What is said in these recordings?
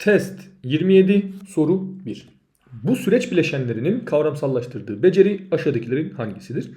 Test 27 soru 1. Bu süreç bileşenlerinin kavramsallaştırdığı beceri aşağıdakilerin hangisidir?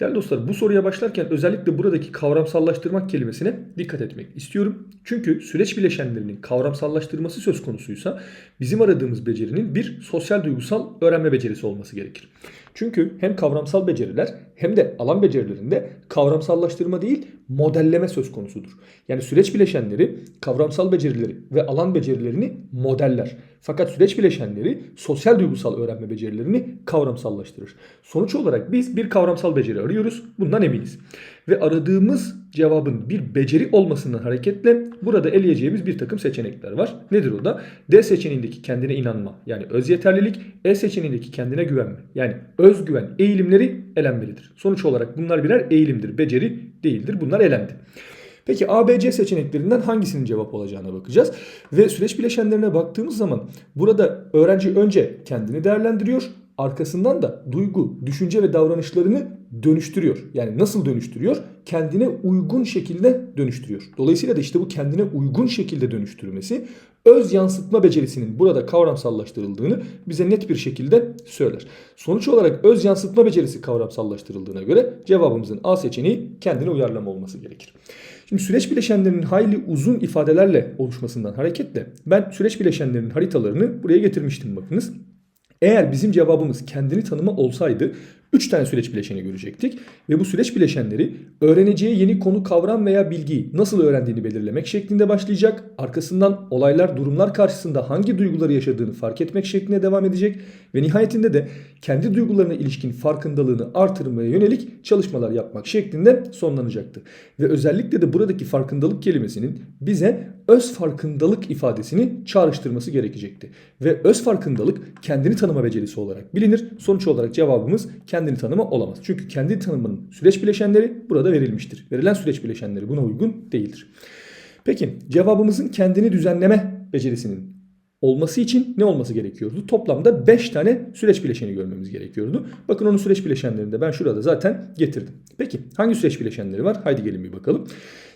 Değerli dostlar bu soruya başlarken özellikle buradaki kavramsallaştırmak kelimesine dikkat etmek istiyorum. Çünkü süreç bileşenlerinin kavramsallaştırması söz konusuysa bizim aradığımız becerinin bir sosyal duygusal öğrenme becerisi olması gerekir. Çünkü hem kavramsal beceriler hem de alan becerilerinde kavramsallaştırma değil modelleme söz konusudur. Yani süreç bileşenleri kavramsal becerileri ve alan becerilerini modeller. Fakat süreç bileşenleri sosyal duygusal öğrenme becerilerini kavramsallaştırır. Sonuç olarak biz bir kavramsal beceri arıyoruz. Bundan eminiz. Ve aradığımız cevabın bir beceri olmasından hareketle burada eleyeceğimiz bir takım seçenekler var. Nedir o da? D seçeneğindeki kendine inanma yani öz yeterlilik, E seçeneğindeki kendine güvenme yani özgüven eğilimleri elenmelidir. Sonuç olarak bunlar birer eğilimdir, beceri değildir. Bunlar elendi. Peki A, B, C seçeneklerinden hangisinin cevap olacağına bakacağız. Ve süreç bileşenlerine baktığımız zaman burada öğrenci önce kendini değerlendiriyor. Arkasından da duygu, düşünce ve davranışlarını dönüştürüyor. Yani nasıl dönüştürüyor? Kendine uygun şekilde dönüştürüyor. Dolayısıyla da işte bu kendine uygun şekilde dönüştürmesi öz yansıtma becerisinin burada kavramsallaştırıldığını bize net bir şekilde söyler. Sonuç olarak öz yansıtma becerisi kavramsallaştırıldığına göre cevabımızın A seçeneği kendine uyarlama olması gerekir. Şimdi süreç bileşenlerinin hayli uzun ifadelerle oluşmasından hareketle ben süreç bileşenlerinin haritalarını buraya getirmiştim bakınız. Eğer bizim cevabımız kendini tanıma olsaydı 3 tane süreç bileşeni görecektik ve bu süreç bileşenleri öğreneceği yeni konu, kavram veya bilgiyi nasıl öğrendiğini belirlemek şeklinde başlayacak. Arkasından olaylar, durumlar karşısında hangi duyguları yaşadığını fark etmek şeklinde devam edecek ve nihayetinde de kendi duygularına ilişkin farkındalığını artırmaya yönelik çalışmalar yapmak şeklinde sonlanacaktı. Ve özellikle de buradaki farkındalık kelimesinin bize öz farkındalık ifadesini çağrıştırması gerekecekti. Ve öz farkındalık kendini tanıma becerisi olarak bilinir. Sonuç olarak cevabımız kendini tanıma olamaz. Çünkü kendi tanımının süreç bileşenleri burada verilmiştir. Verilen süreç bileşenleri buna uygun değildir. Peki cevabımızın kendini düzenleme becerisinin olması için ne olması gerekiyordu? Toplamda 5 tane süreç bileşeni görmemiz gerekiyordu. Bakın onun süreç bileşenlerini de ben şurada zaten getirdim. Peki hangi süreç bileşenleri var? Haydi gelin bir bakalım.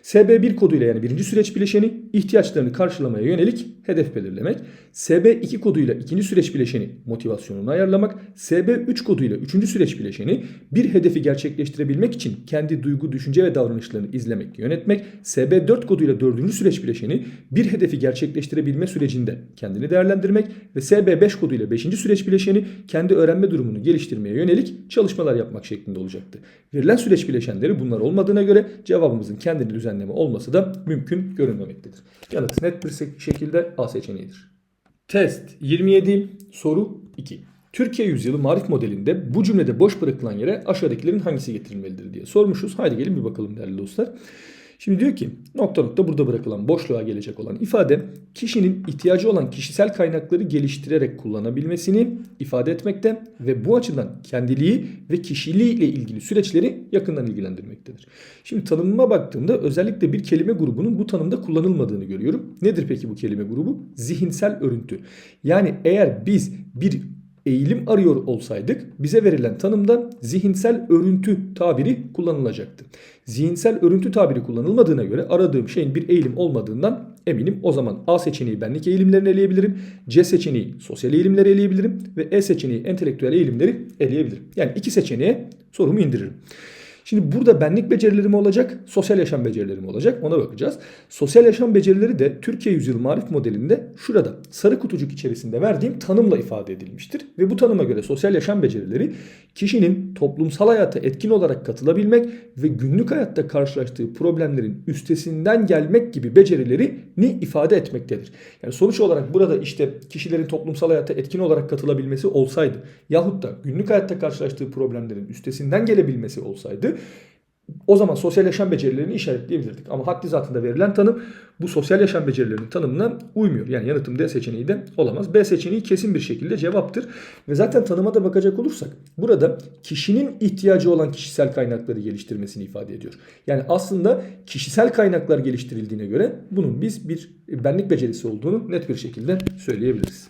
SB1 koduyla yani birinci süreç bileşeni ihtiyaçlarını karşılamaya yönelik hedef belirlemek. SB2 koduyla ikinci süreç bileşeni motivasyonunu ayarlamak. SB3 koduyla üçüncü süreç bileşeni bir hedefi gerçekleştirebilmek için kendi duygu, düşünce ve davranışlarını izlemek, yönetmek. SB4 koduyla dördüncü süreç bileşeni bir hedefi gerçekleştirebilme sürecinde kendini değerlendirmek ve SB5 koduyla beşinci süreç bileşeni kendi öğrenme durumunu geliştirmeye yönelik çalışmalar yapmak şeklinde olacaktı. Verilen süreç bileşenleri bunlar olmadığına göre cevabımızın kendini düzenleme olması da mümkün görünmemektedir. Yanıt net bir şekilde A seçeneğidir. Test 27 soru 2. Türkiye yüzyılı marif modelinde bu cümlede boş bırakılan yere aşağıdakilerin hangisi getirilmelidir diye sormuşuz. Haydi gelin bir bakalım değerli dostlar. Şimdi diyor ki nokta nokta burada bırakılan boşluğa gelecek olan ifade kişinin ihtiyacı olan kişisel kaynakları geliştirerek kullanabilmesini ifade etmekte ve bu açıdan kendiliği ve kişiliği ile ilgili süreçleri yakından ilgilendirmektedir. Şimdi tanımıma baktığımda özellikle bir kelime grubunun bu tanımda kullanılmadığını görüyorum. Nedir peki bu kelime grubu? Zihinsel örüntü. Yani eğer biz bir eğilim arıyor olsaydık bize verilen tanımda zihinsel örüntü tabiri kullanılacaktı. Zihinsel örüntü tabiri kullanılmadığına göre aradığım şeyin bir eğilim olmadığından eminim. O zaman A seçeneği benlik eğilimlerini eleyebilirim. C seçeneği sosyal eğilimleri eleyebilirim. Ve E seçeneği entelektüel eğilimleri eleyebilirim. Yani iki seçeneğe sorumu indiririm. Şimdi burada benlik becerilerim olacak, sosyal yaşam becerilerim olacak. Ona bakacağız. Sosyal yaşam becerileri de Türkiye Yüzyıl Marif modelinde şurada sarı kutucuk içerisinde verdiğim tanımla ifade edilmiştir. Ve bu tanıma göre sosyal yaşam becerileri kişinin toplumsal hayata etkin olarak katılabilmek ve günlük hayatta karşılaştığı problemlerin üstesinden gelmek gibi becerilerini ifade etmektedir. Yani sonuç olarak burada işte kişilerin toplumsal hayata etkin olarak katılabilmesi olsaydı yahut da günlük hayatta karşılaştığı problemlerin üstesinden gelebilmesi olsaydı o zaman sosyal yaşam becerilerini işaretleyebilirdik. Ama haddi zatında verilen tanım bu sosyal yaşam becerilerinin tanımına uymuyor. Yani yanıtım D seçeneği de olamaz. B seçeneği kesin bir şekilde cevaptır. Ve zaten tanıma da bakacak olursak burada kişinin ihtiyacı olan kişisel kaynakları geliştirmesini ifade ediyor. Yani aslında kişisel kaynaklar geliştirildiğine göre bunun biz bir benlik becerisi olduğunu net bir şekilde söyleyebiliriz.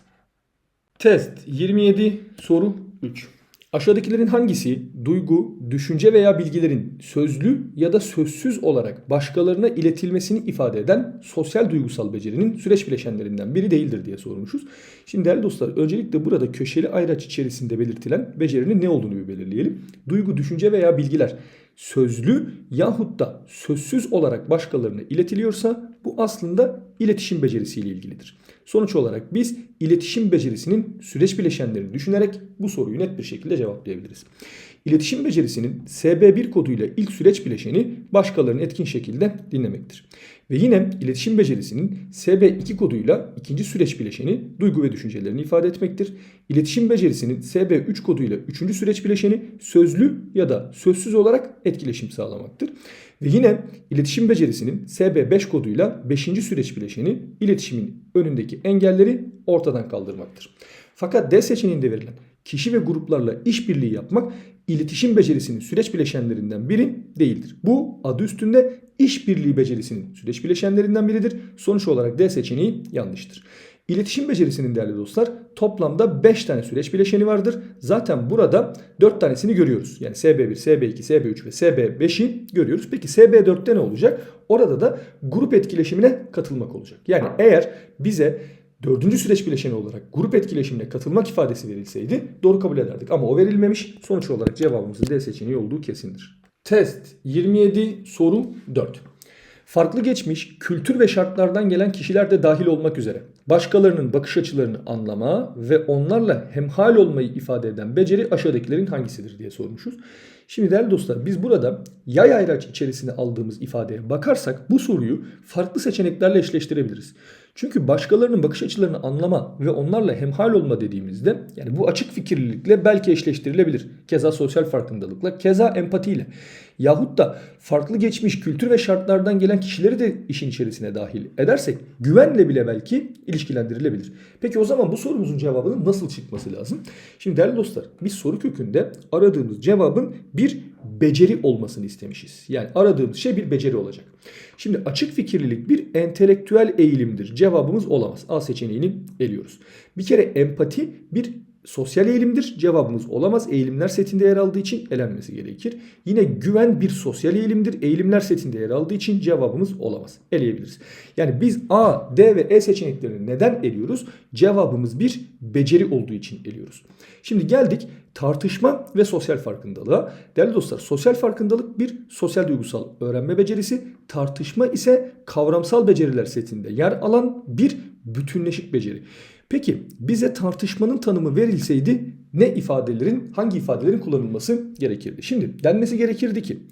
Test 27 soru 3. Aşağıdakilerin hangisi duygu, düşünce veya bilgilerin sözlü ya da sözsüz olarak başkalarına iletilmesini ifade eden sosyal duygusal becerinin süreç bileşenlerinden biri değildir diye sormuşuz. Şimdi değerli dostlar öncelikle burada köşeli ayraç içerisinde belirtilen becerinin ne olduğunu bir belirleyelim. Duygu, düşünce veya bilgiler sözlü yahut da sözsüz olarak başkalarına iletiliyorsa bu aslında iletişim becerisiyle ilgilidir. Sonuç olarak biz iletişim becerisinin süreç bileşenlerini düşünerek bu soruyu net bir şekilde cevaplayabiliriz. İletişim becerisinin SB1 koduyla ilk süreç bileşeni başkalarını etkin şekilde dinlemektir. Ve yine iletişim becerisinin SB2 koduyla ikinci süreç bileşeni duygu ve düşüncelerini ifade etmektir. İletişim becerisinin SB3 koduyla üçüncü süreç bileşeni sözlü ya da sözsüz olarak etkileşim sağlamaktır. Ve yine iletişim becerisinin SB5 koduyla 5. süreç bileşeni iletişimin önündeki engelleri ortadan kaldırmaktır. Fakat D seçeneğinde verilen kişi ve gruplarla işbirliği yapmak iletişim becerisinin süreç bileşenlerinden biri değildir. Bu adı üstünde işbirliği becerisinin süreç bileşenlerinden biridir. Sonuç olarak D seçeneği yanlıştır. İletişim becerisinin değerli dostlar toplamda 5 tane süreç bileşeni vardır. Zaten burada 4 tanesini görüyoruz. Yani SB1, SB2, SB3 ve SB5'i görüyoruz. Peki SB4'te ne olacak? Orada da grup etkileşimine katılmak olacak. Yani eğer bize dördüncü süreç bileşeni olarak grup etkileşimine katılmak ifadesi verilseydi doğru kabul ederdik. Ama o verilmemiş. Sonuç olarak cevabımızın D seçeneği olduğu kesindir. Test 27 soru 4. Farklı geçmiş, kültür ve şartlardan gelen kişiler de dahil olmak üzere başkalarının bakış açılarını anlama ve onlarla hemhal olmayı ifade eden beceri aşağıdakilerin hangisidir diye sormuşuz. Şimdi değerli dostlar biz burada yay ayraç içerisine aldığımız ifadeye bakarsak bu soruyu farklı seçeneklerle eşleştirebiliriz. Çünkü başkalarının bakış açılarını anlama ve onlarla hemhal olma dediğimizde yani bu açık fikirlilikle belki eşleştirilebilir. Keza sosyal farkındalıkla, keza empatiyle. Yahut da farklı geçmiş kültür ve şartlardan gelen kişileri de işin içerisine dahil edersek güvenle bile belki ilişkilendirilebilir. Peki o zaman bu sorumuzun cevabının nasıl çıkması lazım? Şimdi değerli dostlar biz soru kökünde aradığımız cevabın bir beceri olmasını istemişiz. Yani aradığımız şey bir beceri olacak. Şimdi açık fikirlilik bir entelektüel eğilimdir. Cevabımız olamaz. A seçeneğini eliyoruz. Bir kere empati bir sosyal eğilimdir. Cevabımız olamaz. Eğilimler setinde yer aldığı için elenmesi gerekir. Yine güven bir sosyal eğilimdir. Eğilimler setinde yer aldığı için cevabımız olamaz. Eleyebiliriz. Yani biz A, D ve E seçeneklerini neden eliyoruz? Cevabımız bir beceri olduğu için eliyoruz. Şimdi geldik tartışma ve sosyal farkındalığa. Değerli dostlar sosyal farkındalık bir sosyal duygusal öğrenme becerisi. Tartışma ise kavramsal beceriler setinde yer alan bir bütünleşik beceri. Peki bize tartışmanın tanımı verilseydi ne ifadelerin, hangi ifadelerin kullanılması gerekirdi? Şimdi denmesi gerekirdi ki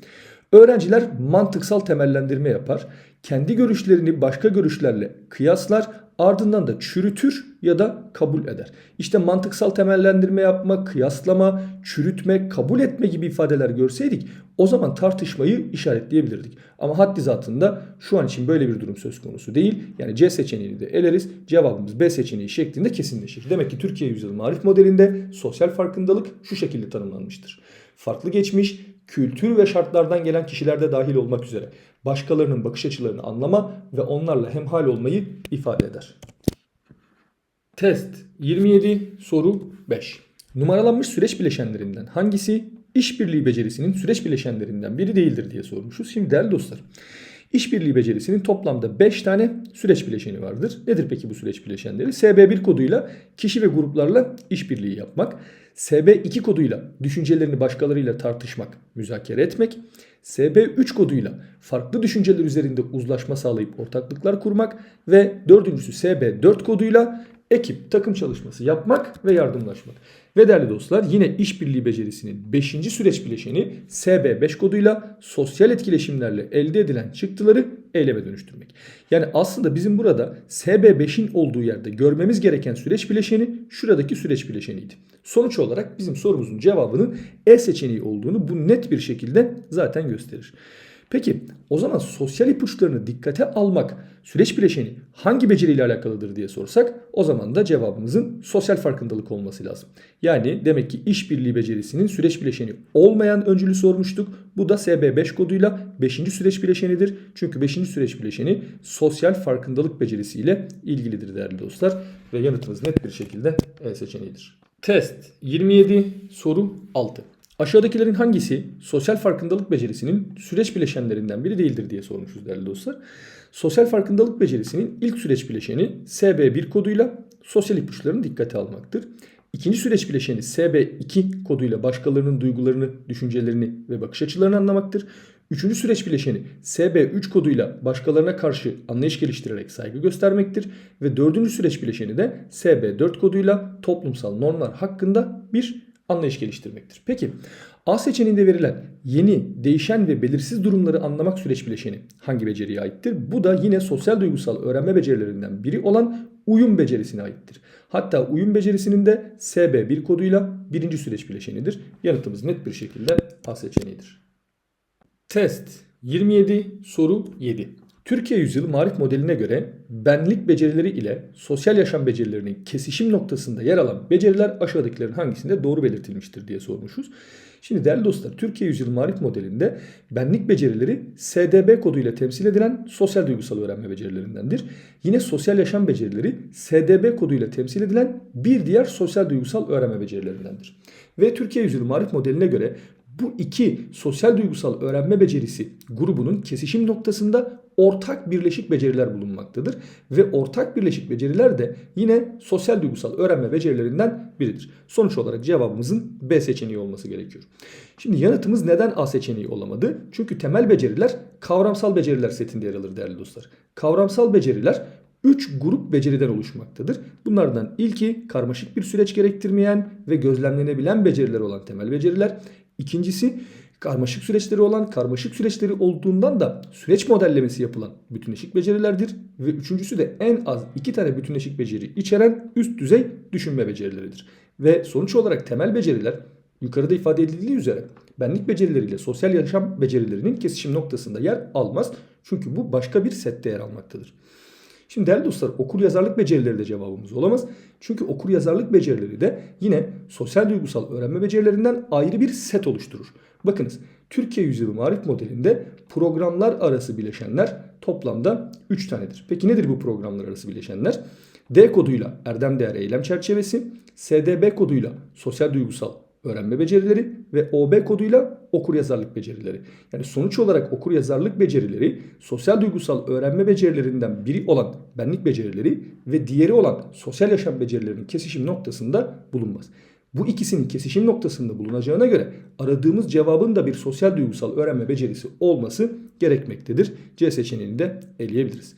öğrenciler mantıksal temellendirme yapar, kendi görüşlerini başka görüşlerle kıyaslar, ardından da çürütür ya da kabul eder. İşte mantıksal temellendirme yapma, kıyaslama, çürütme, kabul etme gibi ifadeler görseydik o zaman tartışmayı işaretleyebilirdik. Ama haddi zatında şu an için böyle bir durum söz konusu değil. Yani C seçeneğini de eleriz. Cevabımız B seçeneği şeklinde kesinleşir. Demek ki Türkiye Yüzyılı Marif modelinde sosyal farkındalık şu şekilde tanımlanmıştır. Farklı geçmiş, kültür ve şartlardan gelen kişiler de dahil olmak üzere başkalarının bakış açılarını anlama ve onlarla hemhal olmayı ifade eder. Test 27 soru 5. Numaralanmış süreç bileşenlerinden hangisi işbirliği becerisinin süreç bileşenlerinden biri değildir diye sormuşuz. Şimdi değerli dostlar işbirliği becerisinin toplamda 5 tane süreç bileşeni vardır. Nedir peki bu süreç bileşenleri? SB1 koduyla kişi ve gruplarla işbirliği yapmak. SB2 koduyla düşüncelerini başkalarıyla tartışmak, müzakere etmek. SB3 koduyla farklı düşünceler üzerinde uzlaşma sağlayıp ortaklıklar kurmak ve dördüncüsü SB4 koduyla ekip, takım çalışması yapmak ve yardımlaşmak. Ve değerli dostlar yine işbirliği becerisinin 5. süreç bileşeni SB5 koduyla sosyal etkileşimlerle elde edilen çıktıları eyleme dönüştürmek. Yani aslında bizim burada SB5'in olduğu yerde görmemiz gereken süreç bileşeni şuradaki süreç bileşeniydi. Sonuç olarak bizim sorumuzun cevabının E seçeneği olduğunu bu net bir şekilde zaten gösterir. Peki o zaman sosyal ipuçlarını dikkate almak süreç bileşeni hangi beceriyle alakalıdır diye sorsak o zaman da cevabımızın sosyal farkındalık olması lazım. Yani demek ki işbirliği becerisinin süreç bileşeni olmayan öncülü sormuştuk. Bu da SB5 koduyla 5. süreç bileşenidir. Çünkü 5. süreç bileşeni sosyal farkındalık becerisiyle ilgilidir değerli dostlar. Ve yanıtımız net bir şekilde E seçeneğidir. Test 27 soru 6. Aşağıdakilerin hangisi sosyal farkındalık becerisinin süreç bileşenlerinden biri değildir diye sormuşuz değerli dostlar. Sosyal farkındalık becerisinin ilk süreç bileşeni SB1 koduyla sosyal ipuçlarını dikkate almaktır. İkinci süreç bileşeni SB2 koduyla başkalarının duygularını, düşüncelerini ve bakış açılarını anlamaktır. Üçüncü süreç bileşeni SB3 koduyla başkalarına karşı anlayış geliştirerek saygı göstermektir. Ve dördüncü süreç bileşeni de SB4 koduyla toplumsal normlar hakkında bir anlayış geliştirmektir. Peki A seçeneğinde verilen yeni, değişen ve belirsiz durumları anlamak süreç bileşeni hangi beceriye aittir? Bu da yine sosyal duygusal öğrenme becerilerinden biri olan uyum becerisine aittir. Hatta uyum becerisinin de SB1 koduyla birinci süreç bileşenidir. Yanıtımız net bir şekilde A seçeneğidir. Test 27 soru 7. Türkiye Yüzyılı Marif modeline göre benlik becerileri ile sosyal yaşam becerilerinin kesişim noktasında yer alan beceriler aşağıdakilerin hangisinde doğru belirtilmiştir diye sormuşuz. Şimdi değerli dostlar Türkiye Yüzyılı Marif modelinde benlik becerileri SDB koduyla temsil edilen sosyal duygusal öğrenme becerilerindendir. Yine sosyal yaşam becerileri SDB koduyla temsil edilen bir diğer sosyal duygusal öğrenme becerilerindendir. Ve Türkiye Yüzyılı Marif modeline göre bu iki sosyal duygusal öğrenme becerisi grubunun kesişim noktasında ortak birleşik beceriler bulunmaktadır. Ve ortak birleşik beceriler de yine sosyal duygusal öğrenme becerilerinden biridir. Sonuç olarak cevabımızın B seçeneği olması gerekiyor. Şimdi yanıtımız neden A seçeneği olamadı? Çünkü temel beceriler kavramsal beceriler setinde yer alır değerli dostlar. Kavramsal beceriler 3 grup beceriden oluşmaktadır. Bunlardan ilki karmaşık bir süreç gerektirmeyen ve gözlemlenebilen beceriler olan temel beceriler. İkincisi karmaşık süreçleri olan, karmaşık süreçleri olduğundan da süreç modellemesi yapılan bütünleşik becerilerdir. Ve üçüncüsü de en az iki tane bütünleşik beceri içeren üst düzey düşünme becerileridir. Ve sonuç olarak temel beceriler yukarıda ifade edildiği üzere benlik becerileriyle sosyal yaşam becerilerinin kesişim noktasında yer almaz. Çünkü bu başka bir sette yer almaktadır. Şimdi değerli dostlar okur yazarlık becerileri de cevabımız olamaz. Çünkü okur yazarlık becerileri de yine sosyal duygusal öğrenme becerilerinden ayrı bir set oluşturur. Bakınız Türkiye Yüzyılı Marif modelinde programlar arası bileşenler toplamda 3 tanedir. Peki nedir bu programlar arası bileşenler? D koduyla erdem değer eylem çerçevesi, SDB koduyla sosyal duygusal öğrenme becerileri ve OB koduyla okur yazarlık becerileri. Yani sonuç olarak okur yazarlık becerileri sosyal duygusal öğrenme becerilerinden biri olan benlik becerileri ve diğeri olan sosyal yaşam becerilerinin kesişim noktasında bulunmaz. Bu ikisinin kesişim noktasında bulunacağına göre aradığımız cevabın da bir sosyal duygusal öğrenme becerisi olması gerekmektedir. C seçeneğini de eleyebiliriz.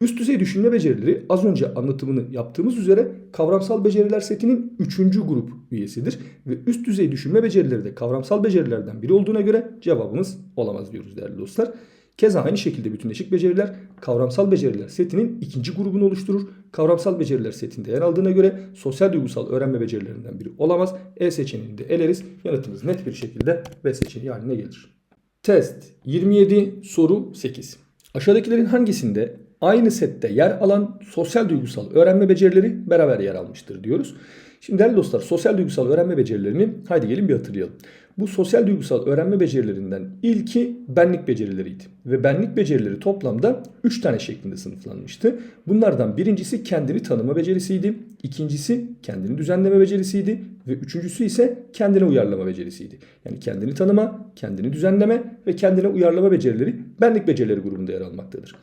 Üst düzey düşünme becerileri az önce anlatımını yaptığımız üzere kavramsal beceriler setinin 3. grup üyesidir. Ve üst düzey düşünme becerileri de kavramsal becerilerden biri olduğuna göre cevabımız olamaz diyoruz değerli dostlar. Keza aynı şekilde bütünleşik beceriler kavramsal beceriler setinin ikinci grubunu oluşturur. Kavramsal beceriler setinde yer aldığına göre sosyal duygusal öğrenme becerilerinden biri olamaz. E seçeneğini de eleriz. Yanıtımız net bir şekilde B seçeneği haline gelir. Test 27 soru 8. Aşağıdakilerin hangisinde aynı sette yer alan sosyal duygusal öğrenme becerileri beraber yer almıştır diyoruz. Şimdi değerli dostlar sosyal duygusal öğrenme becerilerini haydi gelin bir hatırlayalım. Bu sosyal duygusal öğrenme becerilerinden ilki benlik becerileriydi. Ve benlik becerileri toplamda 3 tane şeklinde sınıflanmıştı. Bunlardan birincisi kendini tanıma becerisiydi. ikincisi kendini düzenleme becerisiydi. Ve üçüncüsü ise kendine uyarlama becerisiydi. Yani kendini tanıma, kendini düzenleme ve kendine uyarlama becerileri benlik becerileri grubunda yer almaktadır.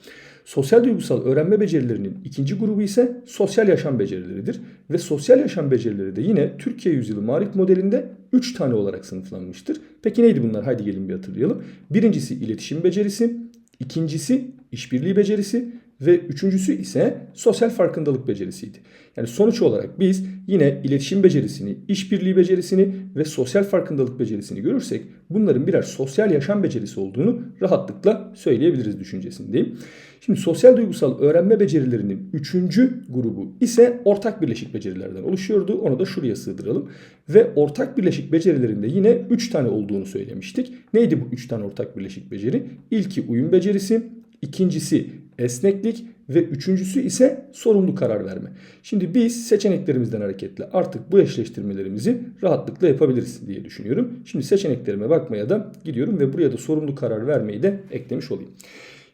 Sosyal duygusal öğrenme becerilerinin ikinci grubu ise sosyal yaşam becerileridir. Ve sosyal yaşam becerileri de yine Türkiye Yüzyılı Marif modelinde 3 tane olarak sınıflanmıştır. Peki neydi bunlar? Haydi gelin bir hatırlayalım. Birincisi iletişim becerisi, ikincisi işbirliği becerisi ve üçüncüsü ise sosyal farkındalık becerisiydi. Yani sonuç olarak biz yine iletişim becerisini, işbirliği becerisini ve sosyal farkındalık becerisini görürsek bunların birer sosyal yaşam becerisi olduğunu rahatlıkla söyleyebiliriz düşüncesindeyim. Şimdi sosyal duygusal öğrenme becerilerinin üçüncü grubu ise ortak birleşik becerilerden oluşuyordu. Onu da şuraya sığdıralım. Ve ortak birleşik becerilerinde yine 3 tane olduğunu söylemiştik. Neydi bu 3 tane ortak birleşik beceri? İlki uyum becerisi, ikincisi esneklik ve üçüncüsü ise sorumlu karar verme. Şimdi biz seçeneklerimizden hareketle artık bu eşleştirmelerimizi rahatlıkla yapabiliriz diye düşünüyorum. Şimdi seçeneklerime bakmaya da gidiyorum ve buraya da sorumlu karar vermeyi de eklemiş olayım.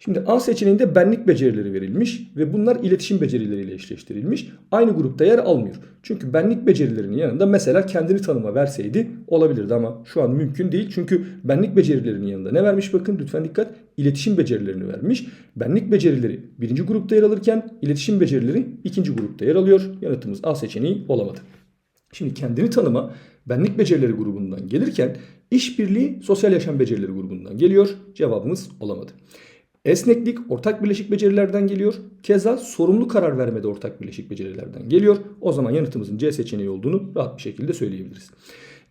Şimdi A seçeneğinde benlik becerileri verilmiş ve bunlar iletişim becerileriyle eşleştirilmiş. Aynı grupta yer almıyor. Çünkü benlik becerilerinin yanında mesela kendini tanıma verseydi olabilirdi ama şu an mümkün değil. Çünkü benlik becerilerinin yanında ne vermiş bakın lütfen dikkat. İletişim becerilerini vermiş. Benlik becerileri birinci grupta yer alırken iletişim becerileri ikinci grupta yer alıyor. Yanıtımız A seçeneği olamadı. Şimdi kendini tanıma benlik becerileri grubundan gelirken işbirliği sosyal yaşam becerileri grubundan geliyor. Cevabımız olamadı. Esneklik ortak bileşik becerilerden geliyor. Keza sorumlu karar vermede ortak bileşik becerilerden geliyor. O zaman yanıtımızın C seçeneği olduğunu rahat bir şekilde söyleyebiliriz.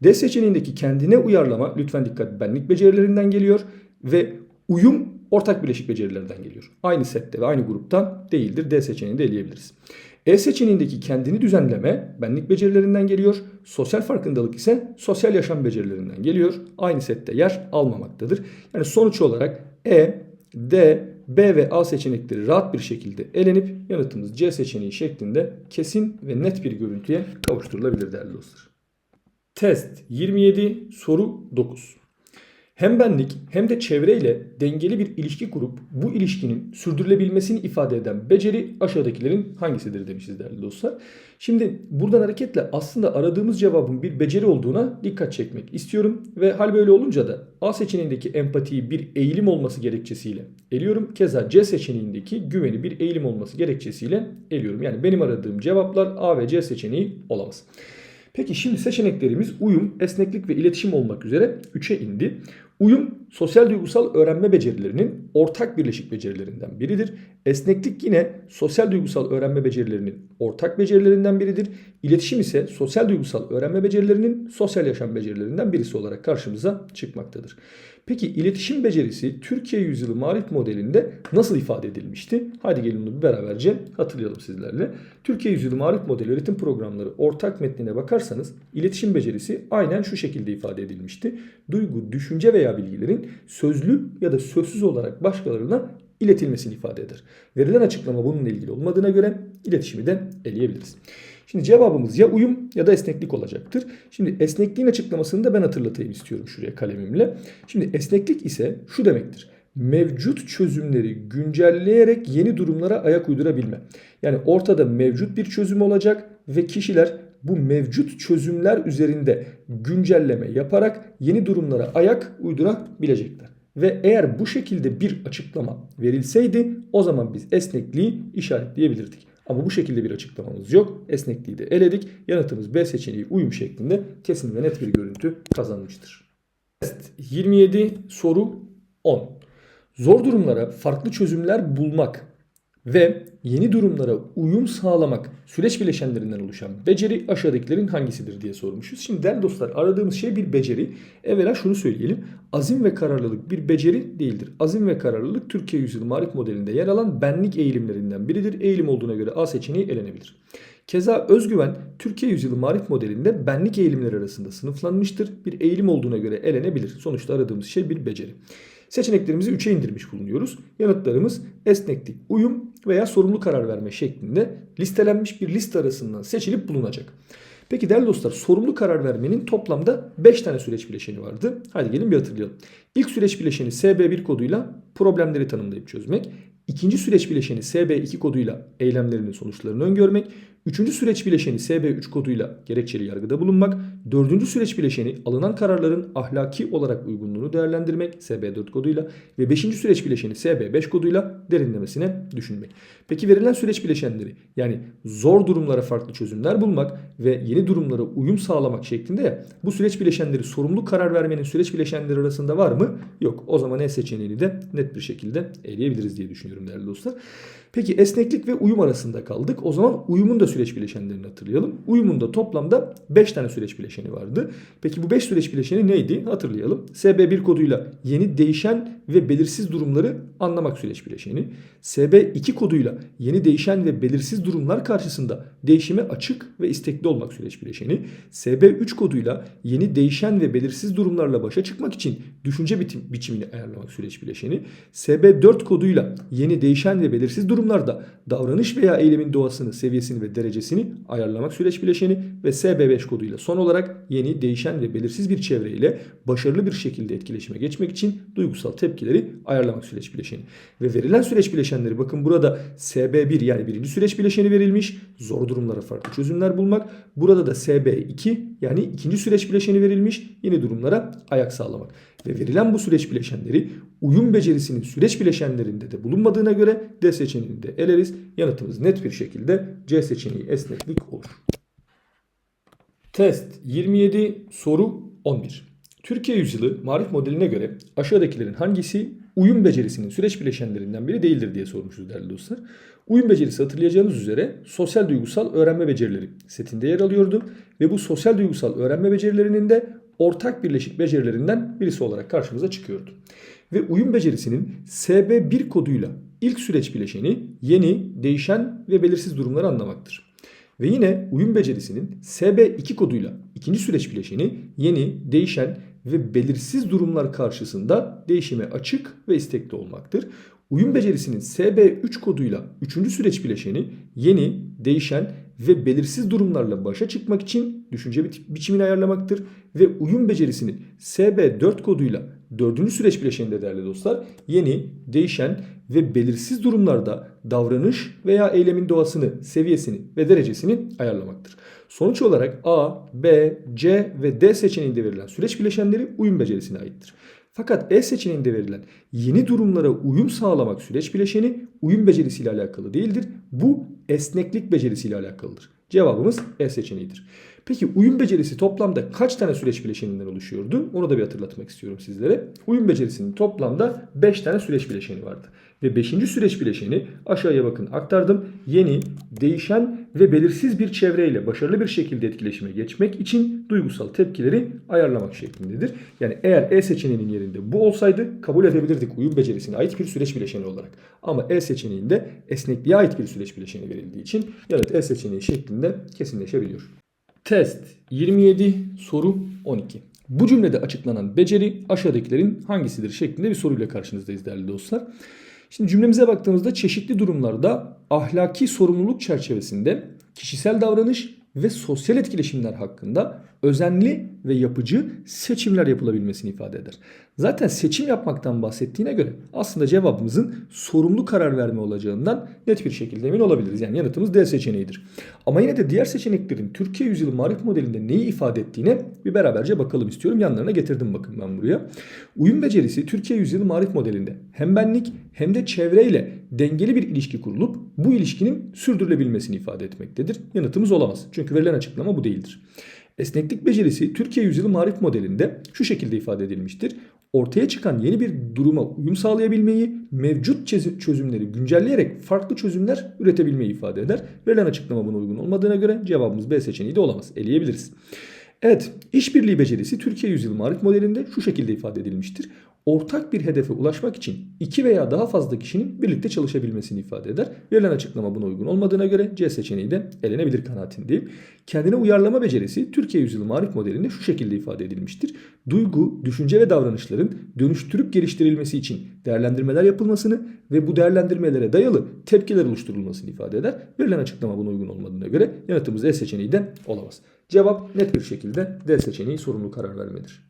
D seçeneğindeki kendine uyarlama lütfen dikkat benlik becerilerinden geliyor ve uyum ortak bileşik becerilerden geliyor. Aynı sette ve aynı gruptan değildir. D seçeneğini de eleyebiliriz. E seçeneğindeki kendini düzenleme benlik becerilerinden geliyor. Sosyal farkındalık ise sosyal yaşam becerilerinden geliyor. Aynı sette yer almamaktadır. Yani sonuç olarak E, D, B ve A seçenekleri rahat bir şekilde elenip yanıtımız C seçeneği şeklinde kesin ve net bir görüntüye kavuşturulabilir değerli dostlar. Test 27 soru 9. Hem benlik hem de çevreyle dengeli bir ilişki kurup bu ilişkinin sürdürülebilmesini ifade eden beceri aşağıdakilerin hangisidir demişiz değerli dostlar. Şimdi buradan hareketle aslında aradığımız cevabın bir beceri olduğuna dikkat çekmek istiyorum. Ve hal böyle olunca da A seçeneğindeki empatiyi bir eğilim olması gerekçesiyle eliyorum. Keza C seçeneğindeki güveni bir eğilim olması gerekçesiyle eliyorum. Yani benim aradığım cevaplar A ve C seçeneği olamaz. Peki şimdi seçeneklerimiz uyum, esneklik ve iletişim olmak üzere 3'e indi. Uyum sosyal duygusal öğrenme becerilerinin ortak birleşik becerilerinden biridir. Esneklik yine sosyal duygusal öğrenme becerilerinin ortak becerilerinden biridir. İletişim ise sosyal duygusal öğrenme becerilerinin sosyal yaşam becerilerinden birisi olarak karşımıza çıkmaktadır. Peki iletişim becerisi Türkiye Yüzyılı Marif modelinde nasıl ifade edilmişti? Haydi gelin bunu beraberce hatırlayalım sizlerle. Türkiye Yüzyılı Marif modeli öğretim programları ortak metnine bakarsanız iletişim becerisi aynen şu şekilde ifade edilmişti. Duygu, düşünce veya bilgilerin sözlü ya da sözsüz olarak başkalarına iletilmesini ifade eder. Verilen açıklama bununla ilgili olmadığına göre iletişimi de eleyebiliriz. Şimdi cevabımız ya uyum ya da esneklik olacaktır. Şimdi esnekliğin açıklamasını da ben hatırlatayım istiyorum şuraya kalemimle. Şimdi esneklik ise şu demektir. Mevcut çözümleri güncelleyerek yeni durumlara ayak uydurabilme. Yani ortada mevcut bir çözüm olacak ve kişiler bu mevcut çözümler üzerinde güncelleme yaparak yeni durumlara ayak uydurabilecekler. Ve eğer bu şekilde bir açıklama verilseydi o zaman biz esnekliği işaretleyebilirdik. Ama bu şekilde bir açıklamamız yok. Esnekliği de eledik. Yanıtımız B seçeneği uyum şeklinde kesin ve net bir görüntü kazanmıştır. Test 27 soru 10. Zor durumlara farklı çözümler bulmak ve yeni durumlara uyum sağlamak süreç bileşenlerinden oluşan beceri aşağıdakilerin hangisidir diye sormuşuz. Şimdi değerli dostlar aradığımız şey bir beceri. Evvela şunu söyleyelim. Azim ve kararlılık bir beceri değildir. Azim ve kararlılık Türkiye Yüzyılı Marif modelinde yer alan benlik eğilimlerinden biridir. Eğilim olduğuna göre A seçeneği elenebilir. Keza özgüven Türkiye Yüzyılı Marif modelinde benlik eğilimleri arasında sınıflanmıştır. Bir eğilim olduğuna göre elenebilir. Sonuçta aradığımız şey bir beceri. Seçeneklerimizi 3'e indirmiş bulunuyoruz. Yanıtlarımız esneklik, uyum veya sorumlu karar verme şeklinde listelenmiş bir liste arasından seçilip bulunacak. Peki değerli dostlar sorumlu karar vermenin toplamda 5 tane süreç bileşeni vardı. Haydi gelin bir hatırlayalım. İlk süreç bileşeni SB1 koduyla problemleri tanımlayıp çözmek. İkinci süreç bileşeni SB2 koduyla eylemlerinin sonuçlarını öngörmek. Üçüncü süreç bileşeni SB3 koduyla gerekçeli yargıda bulunmak. Dördüncü süreç bileşeni alınan kararların ahlaki olarak uygunluğunu değerlendirmek SB4 koduyla. Ve beşinci süreç bileşeni SB5 koduyla derinlemesine düşünmek. Peki verilen süreç bileşenleri yani zor durumlara farklı çözümler bulmak ve yeni durumlara uyum sağlamak şeklinde ya bu süreç bileşenleri sorumlu karar vermenin süreç bileşenleri arasında var mı? Yok. O zaman E seçeneğini de net bir şekilde eleyebiliriz diye düşünüyorum değerli dostlar. Peki esneklik ve uyum arasında kaldık. O zaman uyumun da süreç bileşenlerini hatırlayalım. Uyumun da toplamda 5 tane süreç bileşeni vardı. Peki bu 5 süreç bileşeni neydi? Hatırlayalım. SB1 koduyla yeni değişen ve belirsiz durumları anlamak süreç bileşeni. SB2 koduyla yeni değişen ve belirsiz durumlar karşısında değişime açık ve istekli olmak süreç bileşeni. SB3 koduyla yeni değişen ve belirsiz durumlarla başa çıkmak için düşünce biçimini ayarlamak süreç bileşeni. SB4 koduyla yeni değişen ve belirsiz durumlar durumlarda davranış veya eylemin doğasını, seviyesini ve derecesini ayarlamak süreç bileşeni ve SB5 koduyla son olarak yeni, değişen ve belirsiz bir çevreyle başarılı bir şekilde etkileşime geçmek için duygusal tepkileri ayarlamak süreç bileşeni. Ve verilen süreç bileşenleri bakın burada SB1 yani birinci süreç bileşeni verilmiş. Zor durumlara farklı çözümler bulmak. Burada da SB2 yani ikinci süreç bileşeni verilmiş. Yeni durumlara ayak sağlamak. Ve verilen bu süreç bileşenleri uyum becerisinin süreç bileşenlerinde de bulunmadığına göre D seçeneğini de eleriz. Yanıtımız net bir şekilde C seçeneği esneklik olur. Test 27 soru 11. Türkiye yüzyılı marif modeline göre aşağıdakilerin hangisi uyum becerisinin süreç bileşenlerinden biri değildir diye sormuşuz değerli dostlar. Uyum becerisi hatırlayacağınız üzere sosyal duygusal öğrenme becerileri setinde yer alıyordu ve bu sosyal duygusal öğrenme becerilerinin de ortak birleşik becerilerinden birisi olarak karşımıza çıkıyordu. Ve uyum becerisinin SB1 koduyla ilk süreç bileşeni yeni, değişen ve belirsiz durumları anlamaktır. Ve yine uyum becerisinin SB2 koduyla ikinci süreç bileşeni yeni, değişen ve belirsiz durumlar karşısında değişime açık ve istekli olmaktır. Uyum becerisinin SB3 koduyla üçüncü süreç bileşeni yeni, değişen ve belirsiz durumlarla başa çıkmak için düşünce biçimini ayarlamaktır. Ve uyum becerisinin SB4 koduyla dördüncü süreç bileşeninde değerli dostlar yeni, değişen ve belirsiz durumlarda davranış veya eylemin doğasını, seviyesini ve derecesini ayarlamaktır. Sonuç olarak A, B, C ve D seçeneğinde verilen süreç bileşenleri uyum becerisine aittir. Fakat E seçeneğinde verilen yeni durumlara uyum sağlamak süreç bileşeni uyum becerisiyle alakalı değildir. Bu esneklik becerisiyle alakalıdır. Cevabımız E seçeneğidir. Peki uyum becerisi toplamda kaç tane süreç bileşeninden oluşuyordu? Onu da bir hatırlatmak istiyorum sizlere. Uyum becerisinin toplamda 5 tane süreç bileşeni vardı. Ve 5. süreç bileşeni aşağıya bakın aktardım. Yeni, değişen ve belirsiz bir çevreyle başarılı bir şekilde etkileşime geçmek için duygusal tepkileri ayarlamak şeklindedir. Yani eğer E seçeneğinin yerinde bu olsaydı kabul edebilirdik uyum becerisine ait bir süreç bileşeni olarak. Ama E seçeneğinde esnekliğe ait bir süreç bileşeni verildiği için yanıt E seçeneği şeklinde kesinleşebiliyor. Test 27 soru 12. Bu cümlede açıklanan beceri aşağıdakilerin hangisidir şeklinde bir soruyla karşınızdayız değerli dostlar. Şimdi cümlemize baktığımızda çeşitli durumlarda ahlaki sorumluluk çerçevesinde kişisel davranış ve sosyal etkileşimler hakkında özenli ve yapıcı seçimler yapılabilmesini ifade eder. Zaten seçim yapmaktan bahsettiğine göre aslında cevabımızın sorumlu karar verme olacağından net bir şekilde emin olabiliriz. Yani yanıtımız D seçeneğidir. Ama yine de diğer seçeneklerin Türkiye yüzyılı marif modelinde neyi ifade ettiğine bir beraberce bakalım istiyorum. Yanlarına getirdim bakın ben buraya. Uyum becerisi Türkiye yüzyılı marif modelinde hem benlik hem de çevreyle dengeli bir ilişki kurulup bu ilişkinin sürdürülebilmesini ifade etmektedir. Yanıtımız olamaz. Çünkü verilen açıklama bu değildir. Esneklik becerisi Türkiye yüzyılı marif modelinde şu şekilde ifade edilmiştir. Ortaya çıkan yeni bir duruma uyum sağlayabilmeyi, mevcut çözümleri güncelleyerek farklı çözümler üretebilmeyi ifade eder. Verilen açıklama buna uygun olmadığına göre cevabımız B seçeneği de olamaz. Eleyebiliriz. Evet, işbirliği becerisi Türkiye yüzyılı marif modelinde şu şekilde ifade edilmiştir ortak bir hedefe ulaşmak için iki veya daha fazla kişinin birlikte çalışabilmesini ifade eder. Verilen açıklama buna uygun olmadığına göre C seçeneği de elenebilir kanaatindeyim. Kendine uyarlama becerisi Türkiye yüzyılı marif modelinde şu şekilde ifade edilmiştir. Duygu, düşünce ve davranışların dönüştürüp geliştirilmesi için değerlendirmeler yapılmasını ve bu değerlendirmelere dayalı tepkiler oluşturulmasını ifade eder. Verilen açıklama buna uygun olmadığına göre yanıtımız E seçeneği de olamaz. Cevap net bir şekilde D seçeneği sorumlu karar vermedir.